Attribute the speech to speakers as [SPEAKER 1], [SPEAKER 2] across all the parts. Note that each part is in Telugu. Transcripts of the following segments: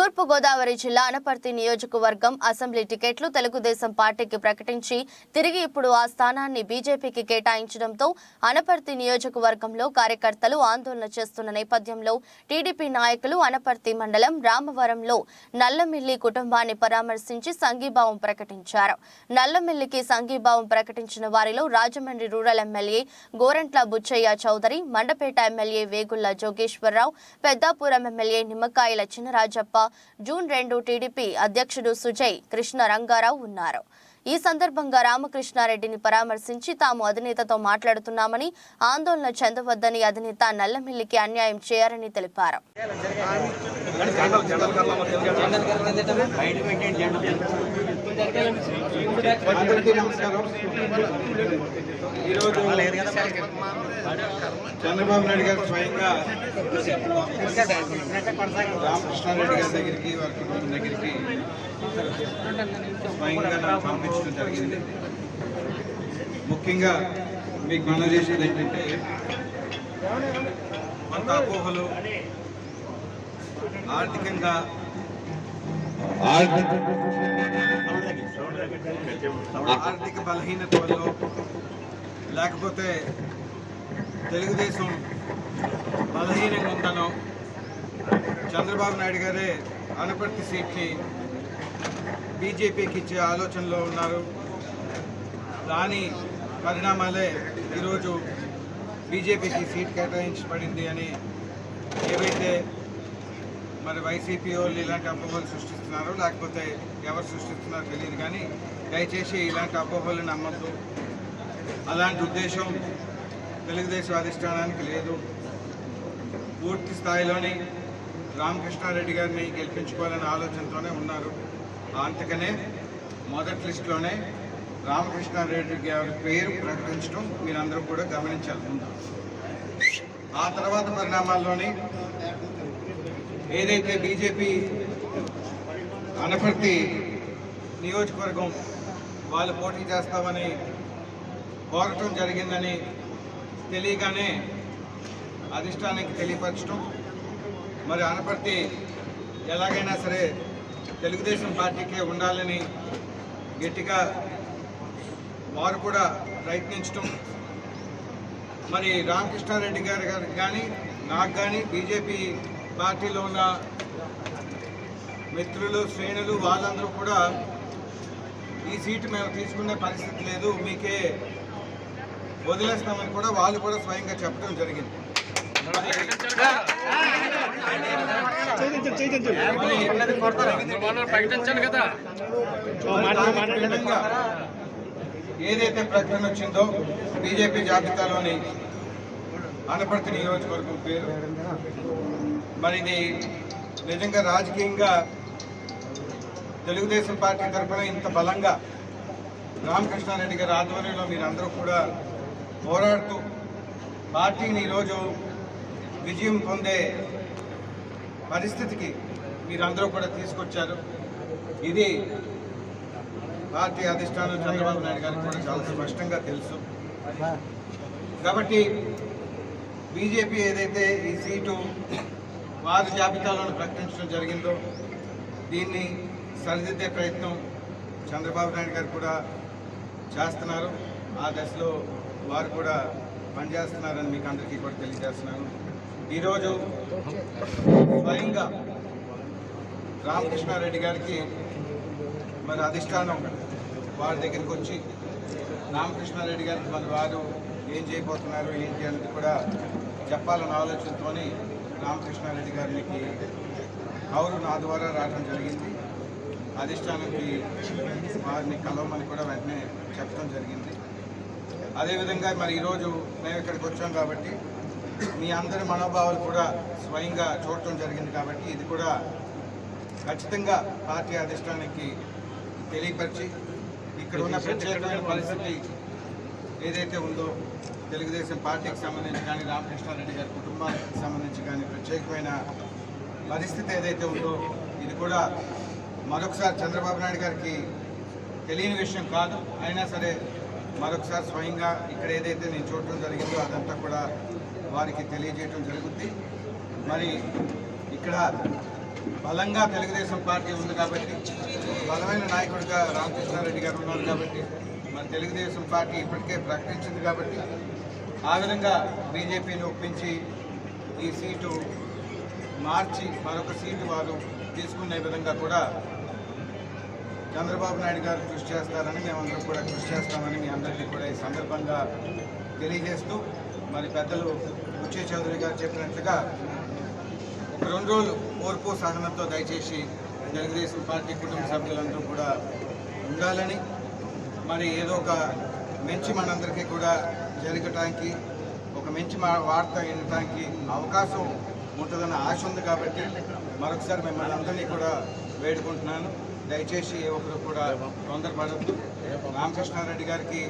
[SPEAKER 1] తూర్పుగోదావరి జిల్లా అనపర్తి నియోజకవర్గం అసెంబ్లీ టికెట్లు తెలుగుదేశం పార్టీకి ప్రకటించి తిరిగి ఇప్పుడు ఆ స్థానాన్ని బీజేపీకి కేటాయించడంతో అనపర్తి నియోజకవర్గంలో కార్యకర్తలు ఆందోళన చేస్తున్న నేపథ్యంలో టీడీపీ నాయకులు అనపర్తి మండలం రామవరంలో నల్లమిల్లి కుటుంబాన్ని పరామర్శించి సంఘీభావం ప్రకటించారు. నల్లమిల్లికి సంఘీభావం ప్రకటించిన వారిలో Rajahmundry rural MLA Gorantla Butchaiah Chowdary Mandapeta MLA Vegulla Jogeswararao Peddapuram MLA Nimmakayala Chinarajappa June రెండు టీడీపీ అధ్యక్షుడు సుజయ్ కృష్ణ రంగారావు ఉన్నారు. ఈ సందర్భంగా రామకృష్ణారెడ్డిని పరామర్శించి తాము అధినేతతో మాట్లాడుతున్నామని ఆందోళన చెందవద్దని అధినేత నల్లమిల్లికి అన్యాయం చేయారని తెలిపారు.
[SPEAKER 2] చంద్రబాబు నాయుడు గారు స్వయంగా రామకృష్ణారెడ్డి గారి దగ్గరికి వారి కుటుంబం దగ్గరికి స్వయంగా నన్ను పంపించడం జరిగింది. ముఖ్యంగా మీకు మనం చేసేది ఏంటంటే కొంత అపోహలు ఆర్థికంగా ఆర్థిక ఆర్థిక బలహీనత వల్ల లేకపోతే తెలుగుదేశం బలహీనంగా ఉందనో చంద్రబాబు నాయుడు గారే అనపర్తి సీట్ని బీజేపీకి ఇచ్చే ఆలోచనలో ఉన్నారు. దాని పరిణామాలే ఈరోజు బీజేపీకి సీట్ కేటాయించబడింది అని ఏవైతే మరి వైసీపీ వాళ్ళు ఇలాంటి అపోహలు సృష్టిస్తున్నారో లేకపోతే ఎవరు సృష్టిస్తున్నారో తెలియదు కానీ దయచేసి ఇలాంటి అపోహలు నమ్మద్దు. అలాంటి ఉద్దేశం తెలుగుదేశం అధిష్టానానికి లేదు. పూర్తి స్థాయిలోని రామకృష్ణారెడ్డి గారిని గెలిపించుకోవాలనే ఆలోచనతోనే ఉన్నారు. అంతకనే మొదటి లిస్టులోనే రామకృష్ణారెడ్డి గారి పేరు ప్రకటించడం మీరందరూ కూడా గమనించాలి ముందు. ఆ తర్వాత పరిణామాల్లోని ఏదైతే బీజేపీ అనపర్తి నియోజకవర్గం వాళ్ళు పోటీ చేస్తామని కోరటం జరిగిందని తెలియగానే అధిష్టానానికి తెలియపరచడం మరి అనపర్తి ఎలాగైనా సరే తెలుగుదేశం పార్టీకే ఉండాలని గట్టిగా వారు కూడా ప్రయత్నించడం మరి రామకృష్ణారెడ్డి గారి గారికి కానీ నాకు కానీ బీజేపీ పార్టీలో ఉన్న మిత్రులు శ్రేణులు వాళ్ళందరూ కూడా ఈ సీటు మేము తీసుకునే పరిస్థితి లేదు మీకే వదిలేస్తామని కూడా వాళ్ళు కూడా స్వయంగా చెప్పడం జరిగింది.
[SPEAKER 3] ప్రకటించాను కదా
[SPEAKER 2] ఏదైతే ప్రకటన వచ్చిందో బీజేపీ జాబితాలోని అనపర్తి నియోజకవర్గం పేరు మరి ఇది నిజంగా రాజకీయంగా తెలుగుదేశం పార్టీ తరఫున ఇంత బలంగా రామకృష్ణారెడ్డి గారి ఆధ్వర్యంలో మీరందరూ కూడా పోరాడుతూ పార్టీని ఈరోజు విజయం పొందే పరిస్థితికి మీరందరూ కూడా తీసుకొచ్చారు. ఇది పార్టీ అధిష్టానం చంద్రబాబు నాయుడు గారికి కూడా చాలా స్పష్టంగా తెలుసు. కాబట్టి బీజేపీ ఏదైతే ఈ సీటు వారి జాబితాలను ప్రకటించడం జరిగిందో దీన్ని సరిదిద్దే ప్రయత్నం చంద్రబాబు నాయుడు గారు కూడా చేస్తున్నారు. ఆ దశలో వారు కూడా పనిచేస్తున్నారని మీకు అందరికీ కూడా తెలియజేస్తున్నాను. ఈరోజు స్వయంగా రామకృష్ణారెడ్డి గారికి మరి అధిష్టానం వారి దగ్గరికి వచ్చి రామకృష్ణారెడ్డి గారికి మరి వారు ఏం చేయబోతున్నారు ఏంటి అనేది కూడా చెప్పాలన్న ఆలోచనతోని రామకృష్ణారెడ్డి గారికి అవును నా ద్వారా రావడం జరిగింది. అధిష్టానానికి వారిని కలవమని కూడా వెంటనే చెప్పడం జరిగింది. అదేవిధంగా మరి ఈరోజు మేము ఇక్కడికి వచ్చాం కాబట్టి మీ అందరి మనోభావాలు కూడా స్వయంగా చూడటం జరిగింది కాబట్టి ఇది కూడా ఖచ్చితంగా పార్టీ అధిష్టానానికి తెలియపరిచి ఇక్కడ ఉన్న ప్రత్యేకమైన పరిస్థితి ఏదైతే ఉందో తెలుగుదేశం పార్టీకి సంబంధించి కానీ రామకృష్ణారెడ్డి గారి కుటుంబానికి సంబంధించి కానీ ప్రత్యేకమైన పరిస్థితి ఏదైతే ఉందో ఇది కూడా మరొకసారి చంద్రబాబు నాయుడు గారికి తెలియని విషయం కాదు. అయినా సరే మరొకసారి స్వయంగా ఇక్కడ ఏదైతే నేను చూడటం జరిగిందో అదంతా కూడా వారికి తెలియజేయటం జరుగుద్ది. మరి ఇక్కడ బలంగా తెలుగుదేశం పార్టీ ఉంది కాబట్టి బలమైన నాయకుడిగా రామకృష్ణారెడ్డి గారు ఉన్నారు కాబట్టి మరి తెలుగుదేశం పార్టీ ఇప్పటికే ప్రకటించింది కాబట్టి ఆ విధంగా బీజేపీని ఒప్పించి ఈ సీటు మార్చి మరొక సీటు వారు తీసుకునే విధంగా కూడా చంద్రబాబు నాయుడు గారు కృషి చేస్తారని మేమందరం కూడా కృషి చేస్తామని మీ అందరికీ కూడా ఈ సందర్భంగా తెలియజేస్తూ మరి పెద్దలు ఉచ్చే చౌదరి గారు చెప్పినట్లుగా ఒక రెండు రోజులు ఓర్పు సహనంతో దయచేసి తెలుగుదేశం పార్టీ కుటుంబ సభ్యులందరూ కూడా ఉండాలని మరి ఏదో ఒక మంచి మనందరికీ కూడా జరగటానికి ఒక మంచి మా- వార్త వినటానికి అవకాశం ఉంటుందన్న ఆశ ఉంది కాబట్టి మరొకసారి మిమ్మల్ని అందరినీ కూడా వేడుకుంటున్నాను. దయచేసి ఏ ఒక్కరు కూడా తొందరపడద్దు. రామకృష్ణారెడ్డి గారికి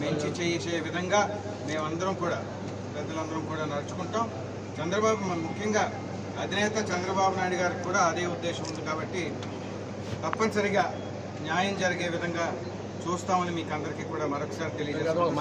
[SPEAKER 2] మంచి చేయించే విధంగా మేమందరం కూడా పెద్దలందరం కూడా నడుచుకుంటాం. చంద్రబాబు ముఖ్యంగా అధినేత చంద్రబాబు నాయుడు గారికి కూడా అదే ఉద్దేశం ఉంది కాబట్టి తప్పనిసరిగా న్యాయం జరిగే విధంగా చూస్తామని మీకు అందరికీ కూడా మరొకసారి తెలియజేస్తాం